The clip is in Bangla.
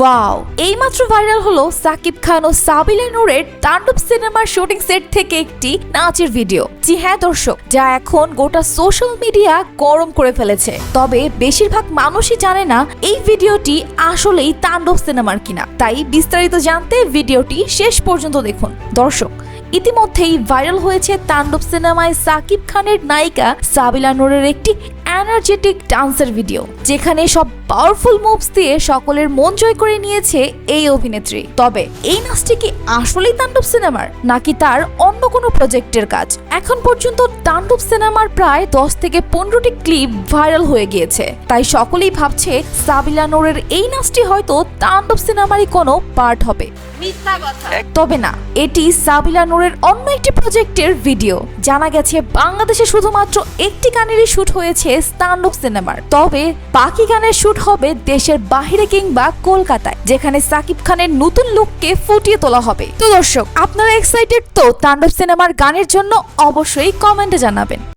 ওয়াও এইমাত্র ভাইরাল হলো সাকিব খান ও সাবিলা নূরের তাণ্ডব সিনেমার শুটিং সেট থেকে একটি নাচের ভিডিও জি হ্যাঁ দর্শক, যা এখন গোটা সোশ্যাল মিডিয়া গরম করে ফেলেছে। তবে বেশিরভাগ মানুষই জানে না এই ভিডিওটি আসলেই তাণ্ডব সিনেমার কিনা। তাই বিস্তারিত জানতে ভিডিওটি শেষ পর্যন্ত দেখুন। দর্শক, ইতিমধ্যেই ভাইরাল হয়েছে তাণ্ডব সিনেমায় সাকিব খানের নায়িকা সাবিলা নূরের একটি এনার্জেটিক ডান্সের ভিডিও যেখানে সব পাওয়ারফুল মুভস দিয়ে সকলের মন জয় করে নিয়েছে এই অভিনেত্রী। তবে এই নাচটি কি আসলেই তাণ্ডব সিনেমার, নাকি তার অন্য কোনো প্রজেক্টের কাজ। এখন পর্যন্ত তাণ্ডব সিনেমার প্রায় দশ থেকে পনেরোটি ক্লিপ ভাইরাল হয়ে গিয়েছে। তাই সকলেই ভাবছে সাবিলা নূরের এই নাচটি হয়তো তাণ্ডব সিনেমারই কোনো পার্ট হবে। তবে না এটি সাবিলা নূরের অন্য একটি প্রজেক্টের ভিডিও জানা গেছে বাংলাদেশে শুধুমাত্র একটি গানেরই শুট হয়েছে তাণ্ডব সিনেমার তবে বাকি গানের শুট হবে দেশের বাহিরে কিংবা কলকাতায় যেখানে সাকিব খানের নতুন লুককে ফুটিয়ে তোলা হবে। তো দর্শক আপনারা এক্সাইটেড তো তাণ্ডব সিনেমার গানের জন্য অবশ্যই কমেন্টে জানাবেন।